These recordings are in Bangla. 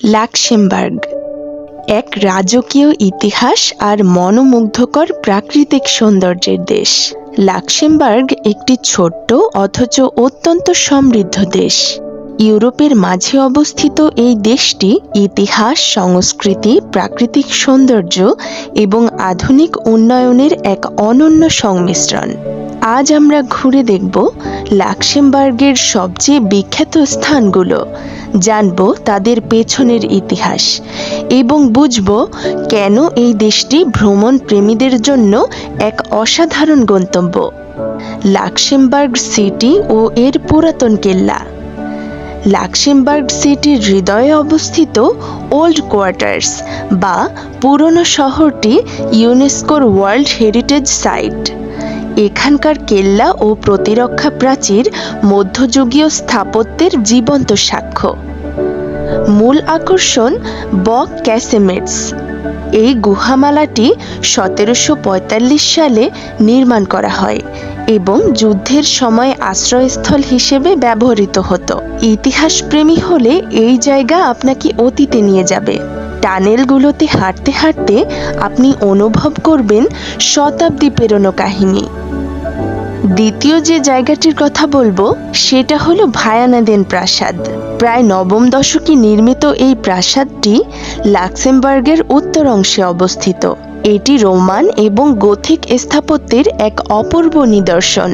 লাক্সেমবার্গ, এক রাজকীয় ইতিহাস আর মনোমুগ্ধকর প্রাকৃতিক সৌন্দর্যের দেশ। লাক্সেমবার্গ একটি ছোট্ট অথচ অত্যন্ত সমৃদ্ধ দেশ। ইউরোপের মাঝে অবস্থিত এই দেশটি ইতিহাস, সংস্কৃতি, প্রাকৃতিক সৌন্দর্য এবং আধুনিক উন্নয়নের এক অনন্য সংমিশ্রণ। আজ আমরা ঘুরে দেখব লাক্সেমবার্গের সবচেয়ে বিখ্যাত স্থানগুলো জানব তাদের পেছনের ইতিহাস এবং বুঝব কেন এই দেশটি ভ্রমণ প্রেমীদের জন্য এক অসাধারণ গন্তব্য। লাক্সেমবার্গ সিটি ও এর পুরাতন কেল্লা। লাক্সেমবার্গ সিটির হৃদয়ে অবস্থিত ওল্ড কোয়ার্টার্স বা পুরনো শহরটি ইউনেস্কোর ওয়ার্ল্ড হেরিটেজ সাইট। এখানকার কেল্লা ও প্রতিরক্ষা প্রাচীর মধ্যযুগীয় স্থাপত্যের জীবন্ত সাক্ষ্য। মূল আকর্ষণ বক ক্যাসেমেটস। এই গুহামালাটি সতেরোশো পঁয়তাল্লিশ সালে নির্মাণ করা হয় এবং যুদ্ধের সময় আশ্রয়স্থল হিসেবে ব্যবহৃত হতো। ইতিহাসপ্রেমী হলে এই জায়গা আপনাকে অতীতে নিয়ে যাবে। টানেলগুলোতে হাঁটতে হাঁটতে আপনি অনুভব করবেন শতাব্দী পেরোনো কাহিনী। দ্বিতীয় যে জায়গাটির কথা বলব, সেটা হলো ভায়ানাদেন প্রাসাদ। প্রায় নবম দশকে নির্মিত এই প্রাসাদটি লাক্সেমবার্গের উত্তর অংশে অবস্থিত। এটি রোমান এবং গথিক স্থাপত্যের এক অপূর্ব নিদর্শন।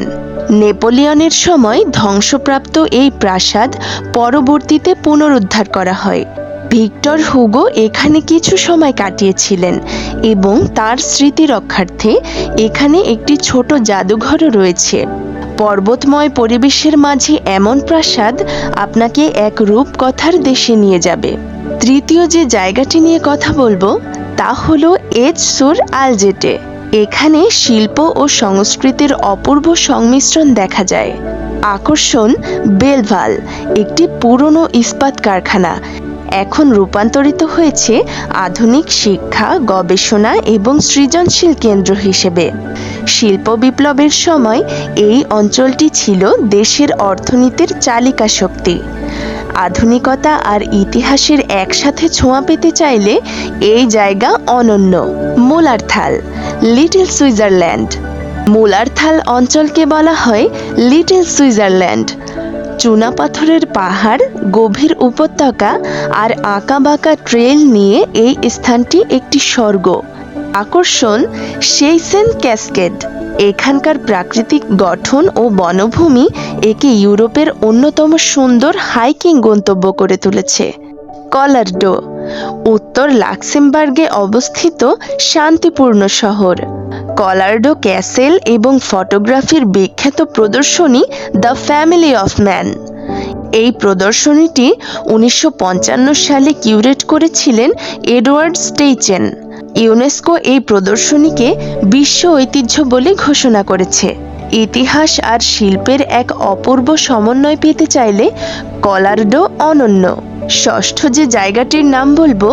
নেপোলিয়নের সময় ধ্বংসপ্রাপ্ত এই প্রাসাদ পরবর্তীতে পুনরুদ্ধার করা হয়। ভিক্টর হুগো এখানে কিছু সময় কাটিয়েছিলেন এবং তার স্মৃতি রক্ষার্থে এখানে একটি ছোট জাদুঘরও রয়েছে। পর্বতময় পরিবেশের মাঝে এমন প্রাসাদ আপনাকে এক রূপকথার দেশে নিয়ে যাবে। তৃতীয় যে জায়গাটি নিয়ে কথা বলব, তা হলো এজ সুর আলজেটে। এখানে শিল্প ও সংস্কৃতির অপূর্ব সংমিশ্রণ দেখা যায়। আকর্ষণ, বেলভাল, একটি পুরনো ইস্পাত কারখানা। এখন রূপান্তরিত হয়েছে আধুনিক শিক্ষা, গবেষণা এবং সৃজনশীল কেন্দ্র হিসেবে। শিল্প বিপ্লবের সময় এই অঞ্চলটি ছিল দেশের অর্থনীতির চালিকা শক্তি। আধুনিকতা আর ইতিহাসের একসাথে ছোঁয়া পেতে চাইলে এই জায়গা অনন্য। মোলারথাল লিটল সুইজারল্যান্ড। মোলারথাল অঞ্চলকে বলা হয় লিটল সুইজারল্যান্ড। চুনাপাথরের পাহাড়, গভীর উপত্যকা আর আঁকাবাঁকা ট্রেল নিয়ে এই স্থানটি একটি স্বর্গ। আকর্ষণ সেইসেন ক্যাসকেড এখানকার প্রাকৃতিক গঠন ও বনভূমি একে ইউরোপের অন্যতম সুন্দর হাইকিং গন্তব্য করে তুলেছে। কলারডো। উত্তর লাক্সেমবার্গে অবস্থিত শান্তিপূর্ণ শহর। কলার্ডো ক্যাসেল এবং ফটোগ্রাফির বিখ্যাত প্রদর্শনী দ্য ফ্যামিলি অফ ম্যান। এই প্রদর্শনীটি উনিশশো পঞ্চান্ন সালে কিউরেট করেছিলেন এডওয়ার্ড স্টেইচেন। ইউনেস্কো এই প্রদর্শনীকে বিশ্ব ঐতিহ্য বলে ঘোষণা করেছে। ইতিহাস আর শিল্পের এক অপূর্ব সমন্বয় পেতে চাইলে কলার্ডো অনন্য। ষষ্ঠ যে জায়গাটির নাম বলব,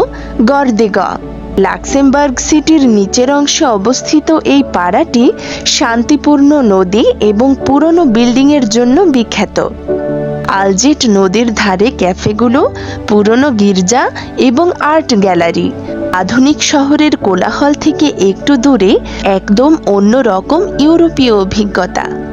গর্দেগা। লাক্সেমবার্গ সিটির নিচের অংশে অবস্থিত এই পাড়াটি শান্তিপূর্ণ নদী এবং পুরনো বিল্ডিংয়ের জন্য বিখ্যাত। আলজেট নদীর ধারে ক্যাফেগুলো, পুরনো গির্জা এবং আর্ট গ্যালারি। আধুনিক শহরের কোলাহল থেকে একটু দূরে একদম অন্যরকম ইউরোপীয় অভিজ্ঞতা।